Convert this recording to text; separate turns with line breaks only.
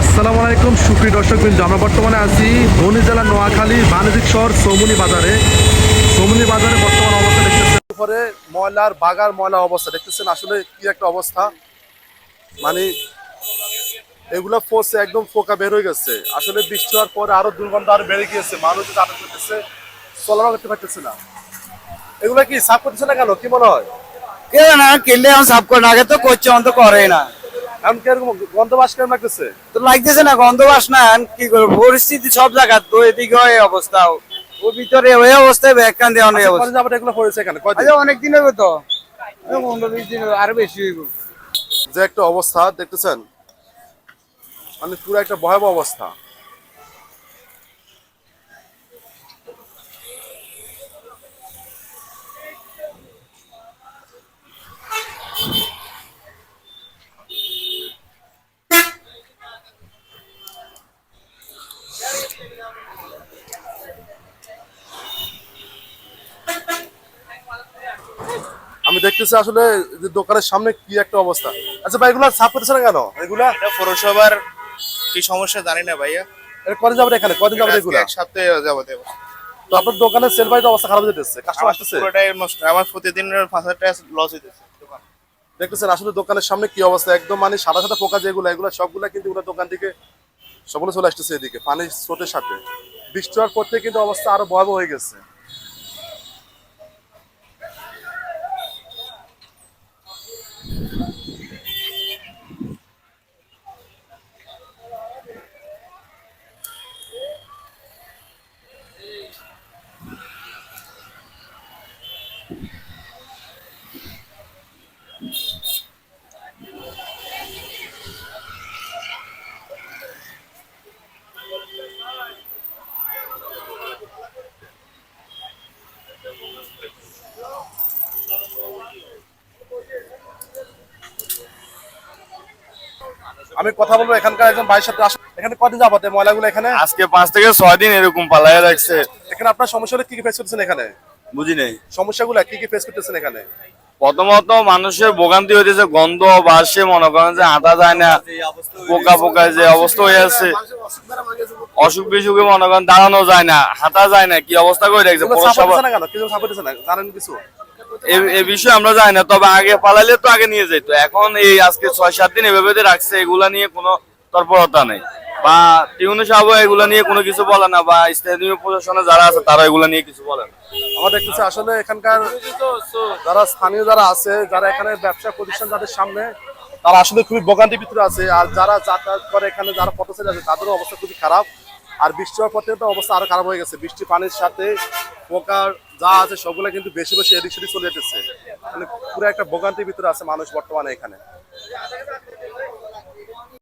আসসালামু আলাইকুম, সুপ্রিয় দর্শক বিন্দু, আমরা বর্তমানে আছি ধনী জেলা নোয়াখালী বাণিজ্যিক শহর সৌমনি বাজারে। সৌমনি বাজারে বর্তমান অবস্থা দেখতেছেন। উপরে ময়লার বাগার, ময়লা অবস্থা দেখতেছেন। আসলে কি একটা অবস্থা? মানে এগুলো ফোসে একদম ফোকা বের হয়ে গেছে। আসলে বৃষ্টি হওয়ার পরে আরও দুর্গন্ধ আরও বেড়ে গিয়েছে, মানুষ আটক করতেছে, চলাফেরা করতে পারতেছে না। এগুলো কি সাফ করতেছে না কেন? কি মনে হয়?
কে না এখন সাফ করে না। আগে তো করছে, এখন তো করে না।
এখন কি এরকম গন্ধ বাস কেমন লাগতেছে?
তো লাগতেছে না গন্ধ বাস না কি করব? পরিস্থিতি সব জায়গা তো এদিকে হয় অবস্থা। ও ভিতরে ওই অবস্থায় ব্যাখ্যান দেওয়া নেই অবস্থা।
এগুলো পড়েছে এখানে কয়দিন?
আচ্ছা অনেক দিন হবে তো। এই পনেরো বিশ দিন আরও বেশি হইব।
যে একটা অবস্থা দেখতেছেন? মানে পুরো একটা ভয়াবহ অবস্থা। দেখতেছি আসলে যে দোকানের সামনে কি একটা অবস্থা। আচ্ছা ভাই এগুলা সাফ করতেছে না কেন? এগুলা?
পৌরসভার কি সমস্যা জানি না ভাইয়া।
এটা কদিন যাবে এখানে? কদিন যাবে এগুলা?
এক সপ্তাহে যাবতে
তো আপনার দোকানের সেল বাইট অবস্থা খারাপ হয়ে যেতেছে কাস্টমার আসতেছে?
পুরোটাই নষ্ট আমার প্রতিদিন পাঁচ হাজার টাকা লস হইতেছে দোকান।
দেখতেছেন আসলে দোকানের সামনে কি অবস্থা? একদম মানে সাদা সাদা পোকা যেগুলো এগুলো সবগুলা কিন্তু ওগুলো দোকান থেকে সবগুলো চলে আসতেছে এদিকে পানির স্রোতের সাথে। বৃষ্টি হওয়ার পর থেকে কিন্তু অবস্থা আরও ভয়াবহ হয়ে গেছে। আমি কথা বলব এখানকার একজন ভাইয়ের সাথে। আসলে এখানে কদিন যাবত এই ময়লাগুলো এখানে?
আজকে পাঁচ থেকে ছয় দিন এরকম পালায় রাখছে
এখানে আপনার সমস্যা হলে কি ফেস করতেছেন এখানে?
বুঝি নেই।
সমস্যাগুলো কি কি ফেস করতেছেন এখানে?
প্রথমত মানুষের ভোগান্তি হইতেছে গন্ধ বাসে মনে করেন যে হাঁটা যায় না পোকা পোকা যে অবস্থা হয়ে আছে। অসুখ বিসুখে মনে করেন দাঁড়ানো যায় না হাঁটা যায় না কি অবস্থা করে রাখছে?
এগুলো সাফ
পৌরসভা
হতেছে না কিছু সাফ হতেছে না? জানেন কিছু?
এ- এ বিষয়ে আমরা জানি না তবে আগে পালাইলে তো আগে নিয়ে যেত এখন এই আজকে ছয় সাত দিন এভাবে রাখছে এগুলা নিয়ে কোনো তৎপরতা নেই। বা টিউনে সাহেব এগুলা নিয়ে কোনো কিছু বলে না বা স্থানীয় প্রশাসনে যারা আছে তারা এগুলা নিয়ে কিছু বলে না।
আমার দেখতেছে আসলে এখানকার যারা স্থানীয় যারা আছে, যারা এখানে ব্যবসা প্রতিষ্ঠান যাদের সামনে, তারা আসলে খুবই ভোগান্তির ভিতরে আছে। আর যারা যাতায়াত করে এখানে, যারা পথচারী আছে, তাদেরও অবস্থা খুবই খারাপ। আর বৃষ্টি হওয়ার পর থেকে তো অবস্থা আরও খারাপ হয়ে গেছে। বৃষ্টি, পানির সাথে পোকার যা আছে, সবগুলো কিন্তু বেশি বেশি এদিক সেদিক চলে যেতেছে। মানে পুরো একটা ভোগান্তির ভিতরে আছে মানুষ বর্তমানে এখানে।